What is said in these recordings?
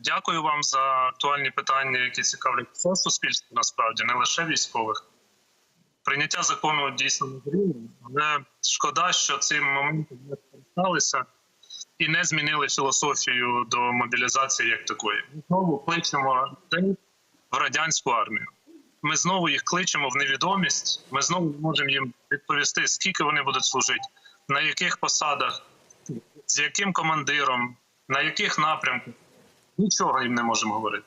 Дякую вам за актуальні питання, які цікавлять все суспільство, насправді, не лише військових. Прийняття закону дійсно можливо, але шкода, що цим моментом не скористалися і не змінили філософію до мобілізації як такої. Ми знову кличемо людей в радянську армію. Ми знову їх кличемо в невідомість. Ми знову не можемо їм відповісти, скільки вони будуть служити, на яких посадах, з яким командиром, на яких напрямках. Нічого їм не можемо говорити.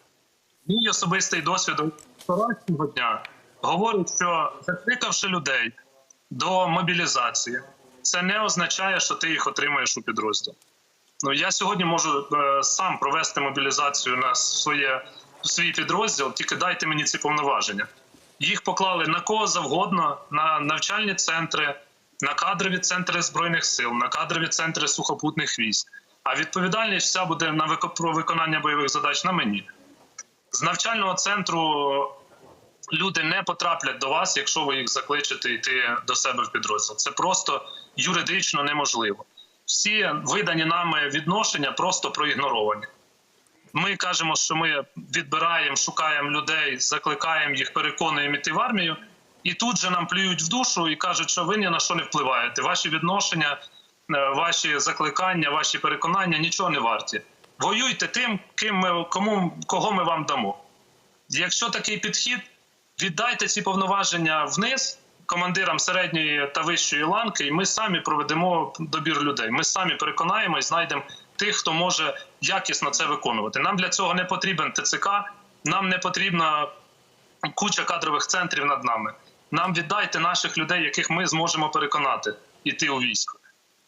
Мій особистий досвід вчорашнього дня говорить, що закликавши людей до мобілізації, це не означає, що ти їх отримаєш у підрозділ. Ну я сьогодні можу е, сам провести мобілізацію на своє свій підрозділ, тільки дайте мені ці повноваження. Їх поклали на кого завгодно, на навчальні центри, на кадрові центри збройних сил, на кадрові центри сухопутних військ. А відповідальність вся буде на про виконання бойових задач на мені. З навчального центру люди не потраплять до вас, якщо ви їх закличете йти до себе в підрозділ. Це просто юридично неможливо. Всі видані нами відношення просто проігноровані. Ми кажемо, що ми відбираємо, шукаємо людей, закликаємо їх, переконуємо йти в армію, і тут же нам плюють в душу і кажуть, що ви ні на що не впливаєте. Ваші відношення, ваші закликання, ваші переконання нічого не варті. Воюйте тим, ким ми кому кого ми вам дамо. Якщо такий підхід, віддайте ці повноваження вниз командирам середньої та вищої ланки, і ми самі проведемо добір людей. Ми самі переконаємо і знайдемо тих, хто може якісно це виконувати. Нам для цього не потрібен ТЦК, нам не потрібна куча кадрових центрів над нами. Нам віддайте наших людей, яких ми зможемо переконати іти у військо.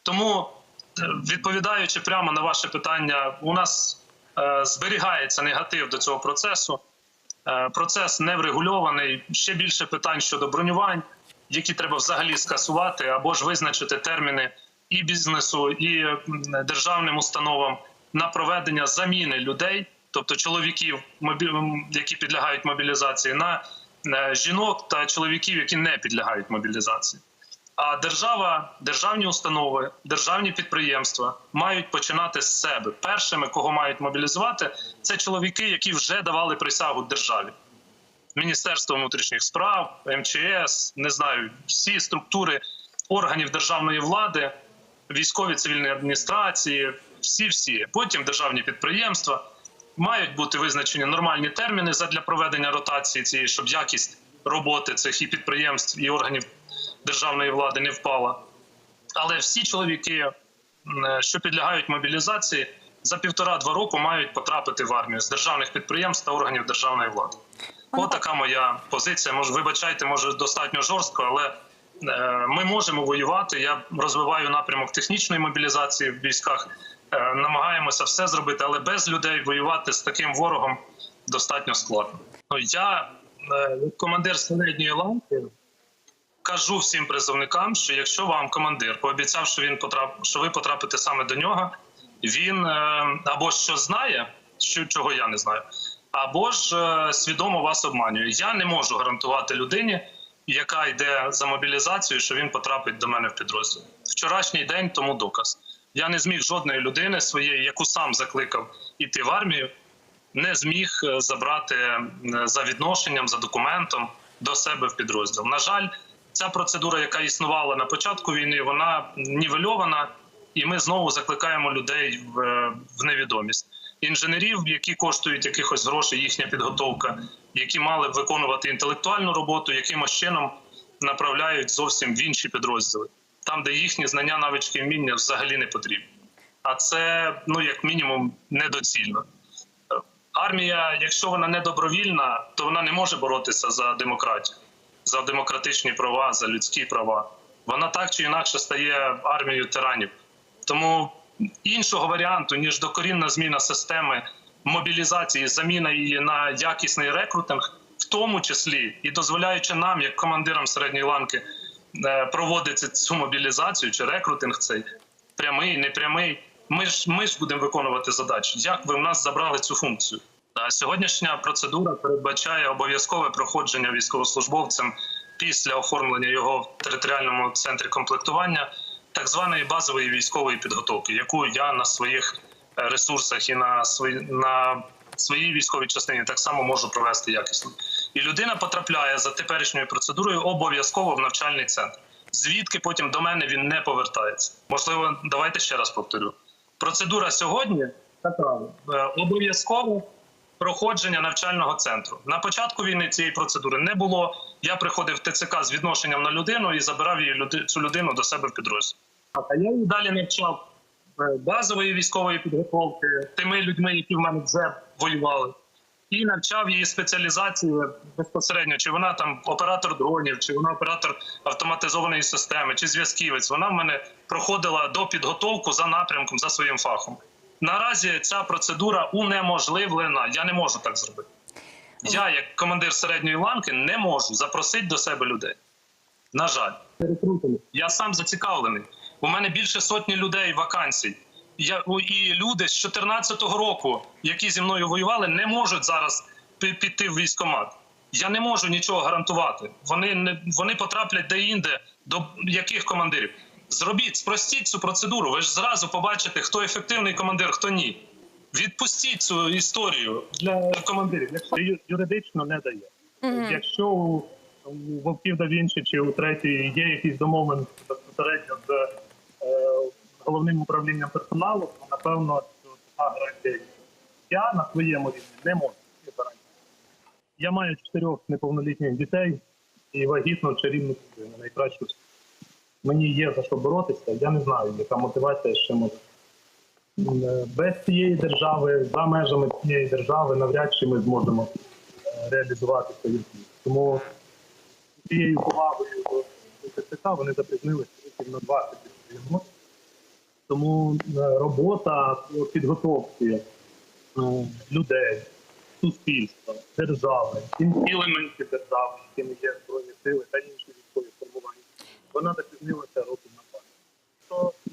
Тому, е, відповідаючи прямо на ваше питання, у нас е, зберігається негатив до цього процесу. Е, Процес не врегульований. Ще більше питань щодо бронювань, які треба взагалі скасувати, або ж визначити терміни і бізнесу, і державним установам на проведення заміни людей, тобто чоловіків, які підлягають мобілізації, на жінок та чоловіків, які не підлягають мобілізації. А держава, державні установи, державні підприємства мають починати з себе. Першими, кого мають мобілізувати, це чоловіки, які вже давали присягу державі. Міністерство внутрішніх справ, МЧС, не знаю, всі структури органів державної влади, військові цивільні адміністрації, всі всі. Потім державні підприємства мають бути визначені нормальні терміни для проведення ротації цієї, щоб якість роботи цих і підприємств і органів державної влади не впала. Але всі чоловіки, що підлягають мобілізації, за півтора-два року мають потрапити в армію з державних підприємств та органів державної влади. От така моя позиція. Може, вибачайте, може достатньо жорстко, але е, ми можемо воювати. Я розвиваю напрямок технічної мобілізації в військах. Е, намагаємося все зробити, але без людей воювати з таким ворогом достатньо складно. Ну я, е, командир середньої ланки, кажу всім призовникам, що якщо вам командир пообіцяв, що він потрап... що ви потрапите саме до нього, він е, або що знає, що чого я не знаю, або ж е, свідомо вас обманює. Я не можу гарантувати людині, яка йде за мобілізацію, що він потрапить до мене в підрозділ. Вчорашній день тому доказ. Я не зміг жодної людини своєї, яку сам закликав іти в армію, не зміг е, забрати за відношенням, за документом до себе в підрозділ. На жаль, ця процедура, яка існувала на початку війни, вона нівельована, і ми знову закликаємо людей в, е, в невідомість. Інженерів, які коштують якихось грошей, їхня підготовка, які мали б виконувати інтелектуальну роботу, якимось чином направляють зовсім в інші підрозділи, там, де їхні знання, навички, вміння взагалі не потрібні. А це ну як мінімум недоцільно. Армія, якщо вона не добровільна, то вона не може боротися за демократію, за демократичні права, за людські права. Вона так чи інакше стає армією тиранів. Тому іншого варіанту ніж докорінна зміна системи мобілізації, заміна її на якісний рекрутинг, в тому числі і дозволяючи нам, як командирам середньої ланки, е, проводити цю мобілізацію чи рекрутинг цей прямий, непрямий. Ми ж ми ж будемо виконувати задачі. Як ви в нас забрали цю функцію? Сьогоднішня процедура передбачає обов'язкове проходження військовослужбовцем після оформлення його в територіальному центрі комплектування так званої базової військової підготовки, яку я на своїх е, ресурсах і на свої на своїй військовій частині так само можу провести якісно. І людина потрапляє за теперішньою процедурою обов'язково в навчальний центр. Звідки потім до мене він не повертається. Можливо, давайте ще раз повторю. Процедура сьогодні така е, обов'язково проходження навчального центру. На початку війни цієї процедури не було. Я приходив в ТЦК з відношенням на людину і забирав її цю людину до себе в підрозділ. А я її далі навчав е, базової військової підготовки тими людьми, які в мене вже воювали, і навчав її спеціалізації безпосередньо, чи вона там оператор дронів, чи вона оператор автоматизованої системи, чи зв'язківець. Вона в мене проходила до підготовку за напрямком за своїм фахом. Наразі ця процедура унеможливлена. Я не можу так зробити. Я, як командир середньої ланки, не можу запросити до себе людей. На жаль, я сам зацікавлений. У мене більше сотні людей вакансій. Я і люди з 14-го року, які зі мною воювали, не можуть зараз піти в військкомат. Я не можу нічого гарантувати. Вони не вони потраплять де-інде до яких командирів. Зробіть, спростіть цю процедуру. Ви ж зразу побачите, хто ефективний командир, хто ні. Відпустіть цю історію для командирів. Якщо ю- юридично не дає. Якщо у, у вовків да Вінчі чи у третій є якісь домовленості безпосередньо з е, головним управлінням персоналу, то напевно що така гарантія. є. Я на своєму рівні не можу цієї гарантії. Я маю чотирьох неповнолітніх дітей і вагітну чарівну дитину, найкращу. в світі. Мені є за що боротися. Я не знаю, яка мотивація ще може. Без цієї держави, за межами цієї держави, навряд чи ми зможемо е, реалізувати свої цілі. Тому цією повагою до ТЦК вони запізнилися на 20 від своєї ночі. Тому е, робота по підготовці е, людей, суспільства, держави, елементів держави, якими є збройні сили та інші вона запізнилася років на 20. То е,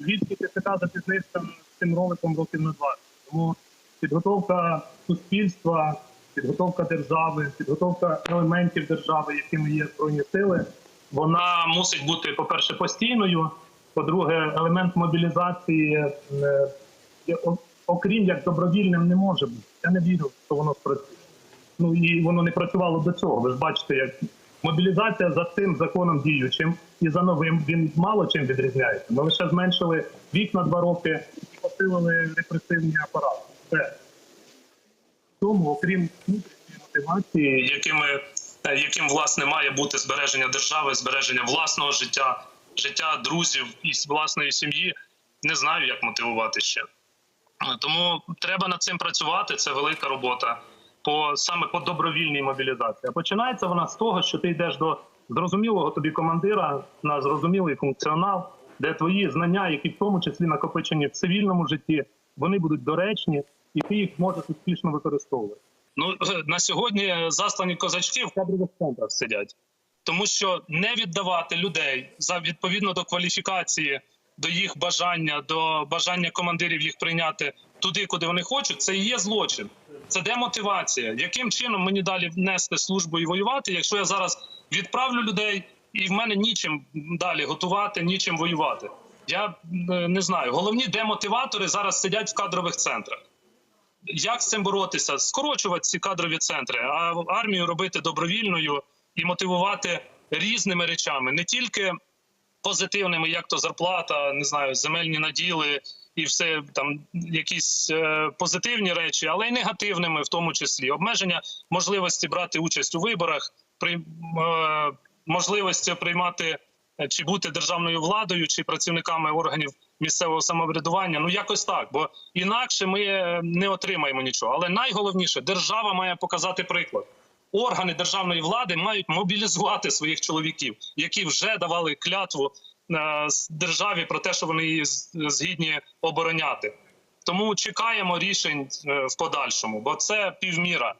звідки ТЦК запізнився цим роликом років на 20? Тому підготовка суспільства, підготовка держави, підготовка елементів держави, якими є збройні сили, вона мусить бути, по-перше, постійною. По-друге, елемент мобілізації, е, окрім як добровільним, не може бути. Я не вірю, що воно спрацює. Ну і воно не працювало до цього. Ви ж бачите, як мобілізація за цим законом діючим і за новим він мало чим відрізняється. Ми лише зменшили вік на два роки і посилили репресивні апарати. Все. Тому, окрім мотивації, якими, яким власне має бути збереження держави, збереження власного життя, життя друзів і власної сім'ї, не знаю, як мотивувати ще. Тому треба над цим працювати. Це велика робота по саме по добровільній мобілізації. А починається вона з того, що ти йдеш до зрозумілого тобі командира на зрозумілий функціонал, де твої знання, які в тому числі накопичені в цивільному житті, вони будуть доречні, і ти їх можеш успішно використовувати. Ну е, на сьогодні заслані козачки в кадрових центрах сидять, тому що не віддавати людей за відповідно до кваліфікації, до їх бажання, до бажання командирів їх прийняти туди, куди вони хочуть, це і є злочин. Це демотивація. Яким чином мені далі нести службу і воювати, якщо я зараз відправлю людей, і в мене нічим далі готувати, нічим воювати? Я е, не знаю. Головні демотиватори зараз сидять в кадрових центрах. Як з цим боротися? Скорочувати ці кадрові центри, а армію робити добровільною і мотивувати різними речами, не тільки позитивними, як то зарплата, не знаю, земельні наділи і все там якісь е, позитивні речі, але й негативними, в тому числі обмеження можливості брати участь у виборах, при е, можливості приймати е, чи бути державною владою, чи працівниками органів місцевого самоврядування. Ну якось так, бо інакше ми е, не отримаємо нічого. Але найголовніше, держава має показати приклад. Органи державної влади мають мобілізувати своїх чоловіків, які вже давали клятву державі про те, що вони її згідні обороняти. Тому чекаємо рішень е, в подальшому, бо це півміра.